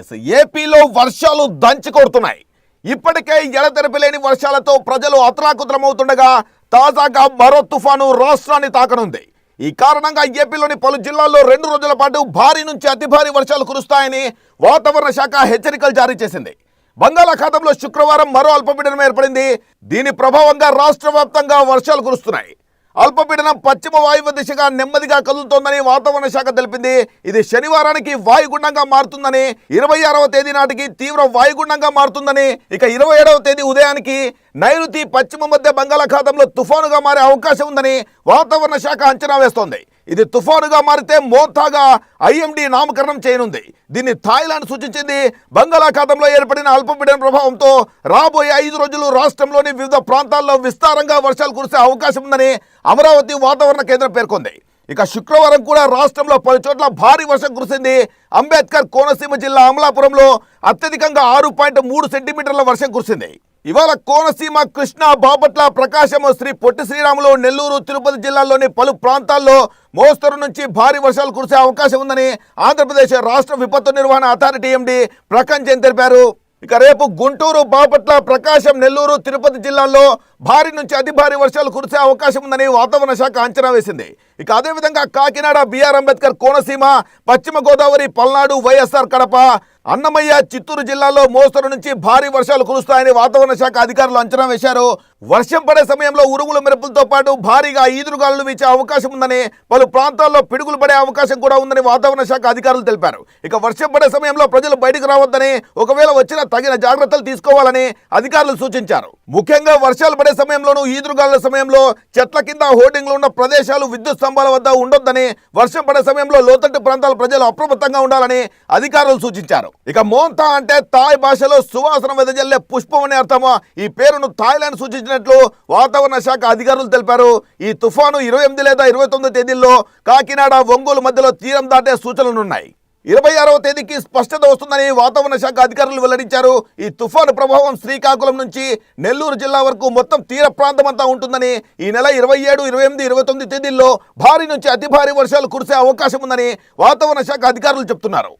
Yes ఏపీలో వర్షాలు దంచి కొడుతున్నాయి. ఇప్పటికే ఎడతెరపి లేని వర్షాలతో ప్రజలు అతలాకుతలమవుతుండగా తాజాగా మరో తుఫాను రాష్ట్రాన్ని తాకనుంది. ఈ కారణంగా ఏపీలోని పలు జిల్లాల్లో రెండు రోజుల పాటు భారీ నుంచి అతి భారీ వర్షాలు కురుస్తాయని వాతావరణ శాఖ హెచ్చరికలు జారీ చేసింది. బంగాళాఖాతంలో శుక్రవారం మరో అల్పపీడనం ఏర్పడింది. దీని ప్రభావంగా రాష్ట్ర వర్షాలు కురుస్తున్నాయి. అల్పపీడనం పశ్చిమ వాయువ్య దిశగా నెమ్మదిగా కదులుతోందని వాతావరణ శాఖ తెలిపింది. ఇది శనివారానికి వాయుగుండంగా మారుతుందని ఇరవై ఆరవ తేదీ నాటికి తీవ్ర వాయుగుండంగా మారుతుందని ఇక ఇరవై ఏడవ తేదీ ఉదయానికి నైరుతి పశ్చిమ మధ్య బంగాళాఖాతంలో తుఫానుగా మారే అవకాశం ఉందని వాతావరణ శాఖ అంచనా వేస్తోంది. ఇది తుఫానుగా మారితే మోతాగా ఐఎండి నామకరణం చేయనుంది. దీన్ని థాయిలాండ్ సూచించింది. బంగాళాఖాతంలో ఏర్పడిన అల్పపీడన ప్రభావంతో రాబోయే ఐదు రోజులు రాష్ట్రంలోని వివిధ ప్రాంతాల్లో విస్తారంగా వర్షాలు కురిసే అవకాశం ఉందని అమరావతి వాతావరణ కేంద్రం పేర్కొంది. ఇక శుక్రవారం కూడా రాష్ట్రంలో పలు చోట్ల భారీ వర్షం కురిసింది. అంబేద్కర్ కోనసీమ జిల్లా అమలాపురంలో అత్యధికంగా ఆరు పాయింట్ మూడు సెంటీమీటర్ల వర్షం కురిసింది. ఇవాళ కోనసీమ కృష్ణా బాపట్ల ప్రకాశం శ్రీ పొట్టి శ్రీరాములు నెల్లూరు తిరుపతి జిల్లాల్లోని పలు ప్రాంతాల్లో మోస్తరు నుంచి భారీ వర్షాలు కురిసే అవకాశం ఉందని ఆంధ్రప్రదేశ్ రాష్ట్ర విపత్తు నిర్వహణ అథారిటీ ఎండి ప్రకాశ్ జైన్ తెలిపారు. ఇక రేపు గుంటూరు బాపట్ల ప్రకాశం నెల్లూరు తిరుపతి జిల్లాల్లో భారీ నుంచి అతి భారీ వర్షాలు కురిసే అవకాశం ఉందని వాతావరణ శాఖ అంచనా వేసింది. ఇక అదేవిధంగా కాకినాడ బిఆర్ అంబేద్కర్ కోనసీమ పశ్చిమ గోదావరి పల్నాడు వైఎస్ఆర్ కడప అన్నమయ్య చిత్తూరు జిల్లాలో మోస్తరు నుంచి భారీ వర్షాలు కురుస్తాయని వాతావరణ శాఖ అధికారులు అంచనా వేశారు. వర్షం పడే సమయంలో ఉరుముల మెరుపులతో పాటు భారీగా ఈదురుగాలు వీచే అవకాశం ఉందని పలు ప్రాంతాల్లో పిడుగులు పడే అవకాశం కూడా ఉందని వాతావరణ శాఖ అధికారులు తెలిపారు. ఇక వర్షం పడే సమయంలో ప్రజలు బయటకు రావద్దని ఒకవేళ వచ్చినా తగిన జాగ్రత్తలు తీసుకోవాలని అధికారులు సూచించారు. ముఖ్యంగా వర్షాలు పడే సమయంలోనూ ఈదురుగాల సమయంలో చెట్ల కింద హోర్డింగ్లు ఉన్న ప్రదేశాలు విద్యుత్ స్తంభాల వద్ద ఉండొద్దని వర్షం పడే సమయంలో లోతట్టు ప్రాంతాల ప్రజలు అప్రమత్తంగా ఉండాలని అధికారులు సూచించారు. ఇక మోంతా అంటే థాయ్ భాషలో సువాసన వెదజల్లే పుష్పం అనే అర్థమా ఈ పేరును థాయిలాండ్ సూచించినట్లు వాతావరణ శాఖ అధికారులు తెలిపారు. ఈ తుఫాను ఇరవై ఎనిమిది లేదా ఇరవై తొమ్మిది తేదీల్లో కాకినాడ ఒంగోలు మధ్యలో తీరం దాటే సూచనలున్నాయి. ఇరవై ఆరవ తేదీకి స్పష్టత వస్తుందని వాతావరణ శాఖ అధికారులు వెల్లడించారు. ఈ తుఫాను ప్రభావం శ్రీకాకుళం నుంచి నెల్లూరు జిల్లా వరకు మొత్తం తీర ప్రాంతం అంతా ఉంటుందని ఈ నెల ఇరవై ఏడు ఇరవై ఎనిమిది ఇరవై తొమ్మిది తేదీల్లో భారీ నుంచి అతి భారీ వర్షాలు కురిసే అవకాశం ఉందని వాతావరణ శాఖ అధికారులు చెప్తున్నారు.